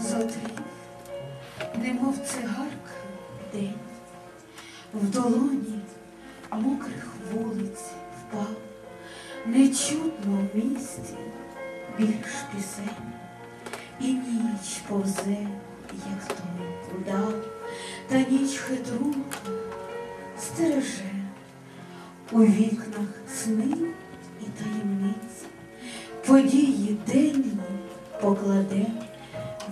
Зотрів, немов цигарка день, в долоні мокрих вулиць впав, нечутно в місті більш пісень, і ніч повзе, як той удав, та ніч хитрунка стереже у вікнах сни і таємниці, події денні покладе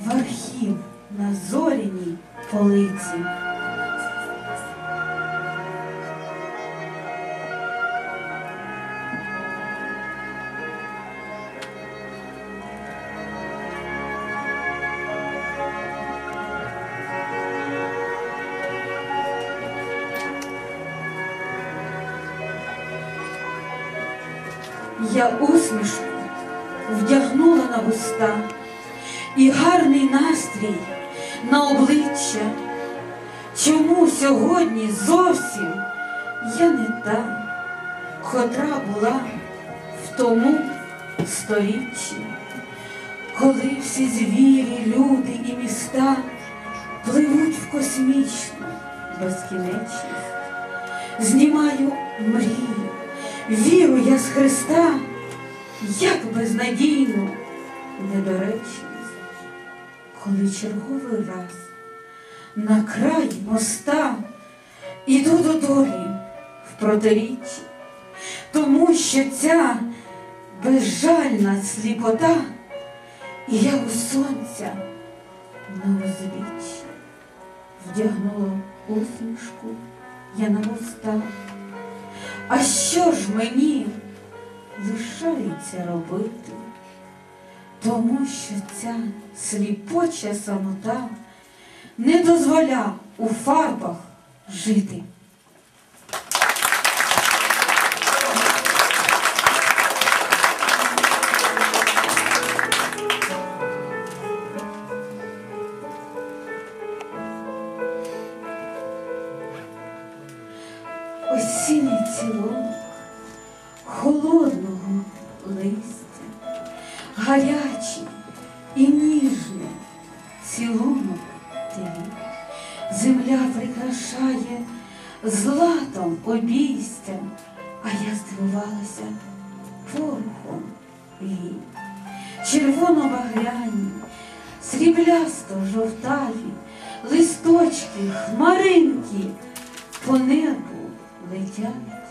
в архів на зоряній полиці. Я усмішку вдягнула на вуста і гарний настрій на обличчя. Чому сьогодні зовсім я не та, котра була в тому сторіччі, коли всі звірі, люди і міста пливуть в космічну безкінечність. Знімаю мрію, віру я з Христа, як безнадійну недоречність, коли черговий раз на край моста іду до долі в протиріччі, тому що ця безжальна сліпота, і я у сонця на узбіччі вдягнула усмішку я на вуста. А що ж мені лишається робити? Тому що ця сліпоча самота не дозволя у фарбах жити. Осінній цілунок холодного листя, гарячий і ніжний цілунок твій. Земля прикрашає златом обійстя, а я здивувалася порухом її. Червоно-багряні, сріблясто-жовтаві, листочки, хмаринки по небу летять,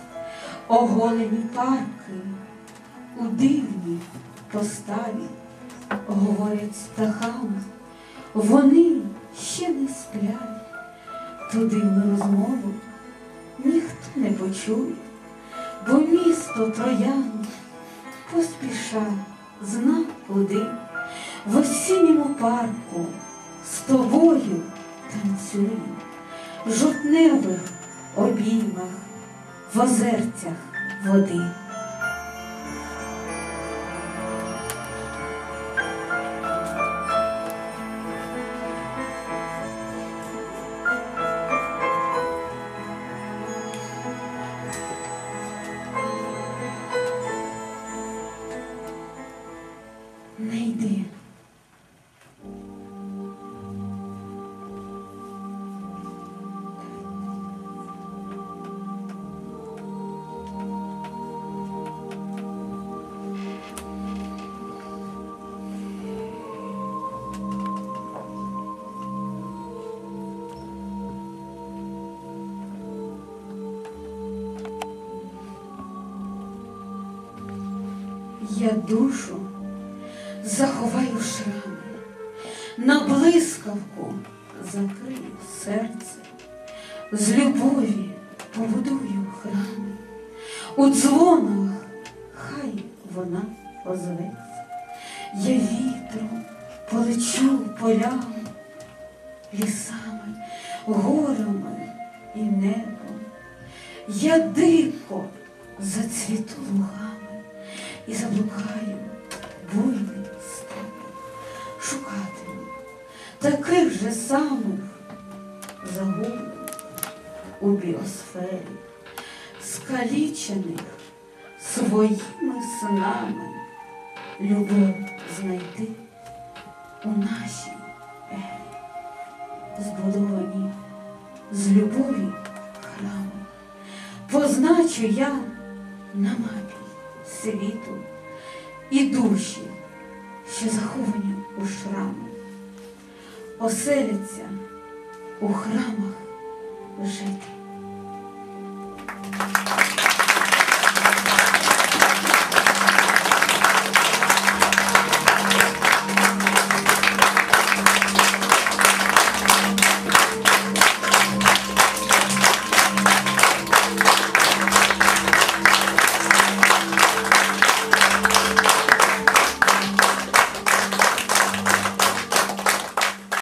оголені парки у дивній поставі, говорять з птахами, вони ще не сплять, ту дивну розмову ніхто не почує, бо місто троян поспіша зна куди, в осінньому парку з тобою танцює, в жовтневих обіймах, в озерцях води. Я душу заховаю шрами, на блискавку закрию серце, з любові побудую храми, у дзвонах хай вона озветься, я вітром полечу полями, лісами, горами і небом. Я дико зацвіту лугами і заблукаю буйним степом, шукатиму таких же самих загублень у біосфері, скалічених своїми синами, любов знайти у нашій ері, збудовані з любові храми. Позначу я на мапі світу і душі, що заховані у шрами, оселяться у храмах жити.